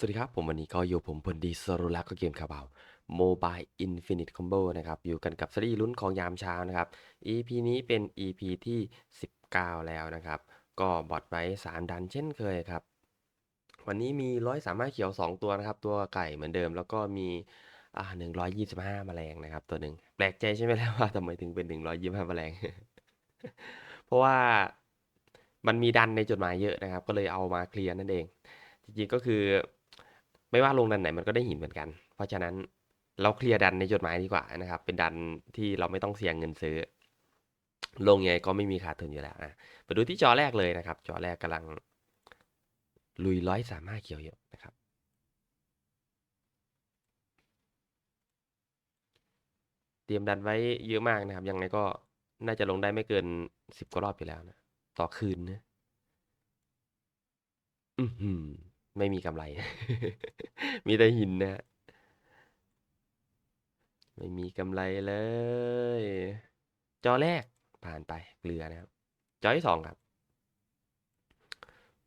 สวัสดีครับผมวันนี้ก็อยู่ผมพลดีสโรลักก็เกมคาบาว Mobile Infinite Combo นะครับอยู่กันกับสตรีลุ้นของยามเช้านะครับ EP นี้เป็น EP ที่ 19 แล้วนะครับ ก็บอดไว้3ดันเช่นเคยครับ วันนี้มีร้อยสามารถเขียว 2 ตัวนะครับ ตัวไก่เหมือนเดิม แล้วก็มีอ่า125แมลงนะครับ ตัวหนึ่งแปลกใจใช่ไหมแล้วว่าทำไมถึงเป็น 125แมลง เพราะว่ามันมีดันในจดหมายเยอะนะครับ ก็เลยเอามาเคลียร์นั่นเองจริงๆก็คือ ไม่ว่าลงดันไหนมันก็ได้หินเหมือนกัน เพราะฉะนั้นเราเคลียร์ดันในจดหมายดีกว่านะครับ เป็นดันที่เราไม่ต้องเสี่ยงเงินซื้อ ลงไงก็ไม่มีขาดทุนอยู่แล้วนะไปดูที่จอแรกเลยนะครับ จอแรกกำลัง ลุยร้อยสามารถเขียวอยู่นะครับ เตรียมดันไว้เยอะมากนะครับ ยังไงก็น่าจะลงได้ไม่เกินสิบกว่ารอบอยู่แล้วนะ ต่อคืนนะ อือหือ ไม่มีกำไร มีแต่หินนะฮะไม่มีกำไรเลย จอแรกผ่านไปเกลือนะครับ จอที่สองครับ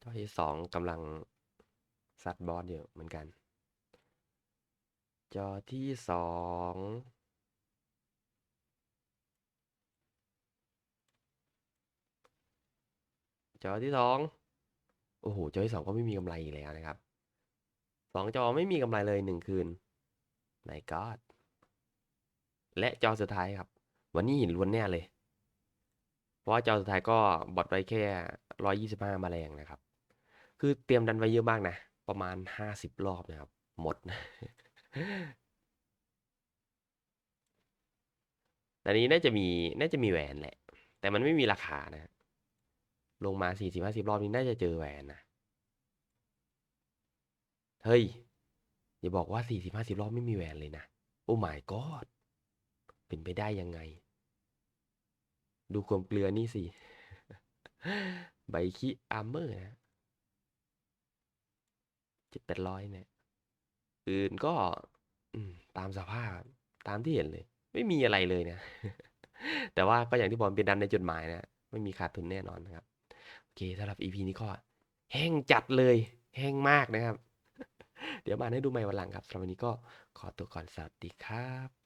จอที่สองกำลังซัดบอสอยู่เหมือนกัน จอที่สองจอที่สอง โอ้โหจอที่สองก็ไม่มีกำไรอีกแล้วนะครับสองจอไม่มีกำไรเลยหนึ่งคืนในกอดและจอสุดท้ายครับ วันนี้หินล้วนแน่เลย เพราะว่าจอสุดท้ายก็บอดไว้แค่ร้อยยี่สิบห้ามาแรงนะครับ คือเตรียมดันไว้เยอะมากนะ ประมาณห้าสิบรอบนะครับ หมดแต่นี้น่าจะมีน่าจะมีแหวนแหละ แต่มันไม่มีราคานะ ลงมาสี่สิบห้าสิบรอบนี้น่าจะเจอแหวนนะเฮ้ย อย่าบอกว่าสี่สิบห้าสิบรอบไม่มีแหวนเลยนะ โอ้ my god เป็นไปได้ยังไง ดูความเกลือนี่สิ ใบขี้อาร์เมอร์นะเจ็ดแปดร้อยเนี่ย อื่นก็ตามสภาพตามที่เห็นเลย ไม่มีอะไรเลยนะ แต่ว่าก็อย่างที่บอกเป็นดันในจดหมายนะ ไม่มีขาดทุนแน่นอนนะครับ อเคสำหรับ EP นี้ก็แห้งจัดเลย แห้งมากนะครับ เดี๋ยวมาให้ดูใหม่วันหลังครับสำหรับวันนี้ก็ขอตัวก่อนสวัสดีครับ